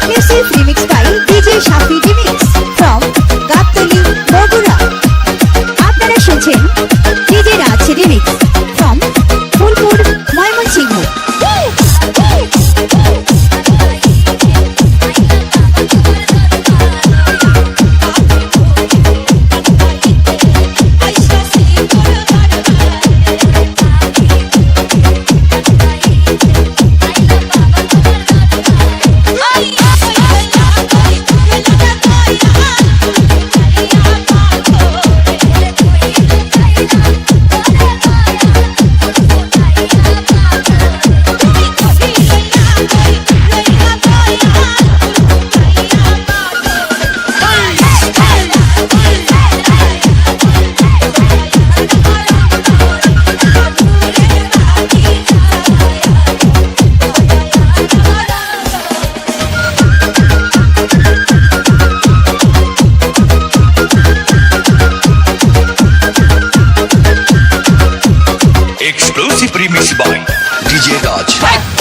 exclusive remix by DJ Shafi remix 黎明失败，DJ 大吉。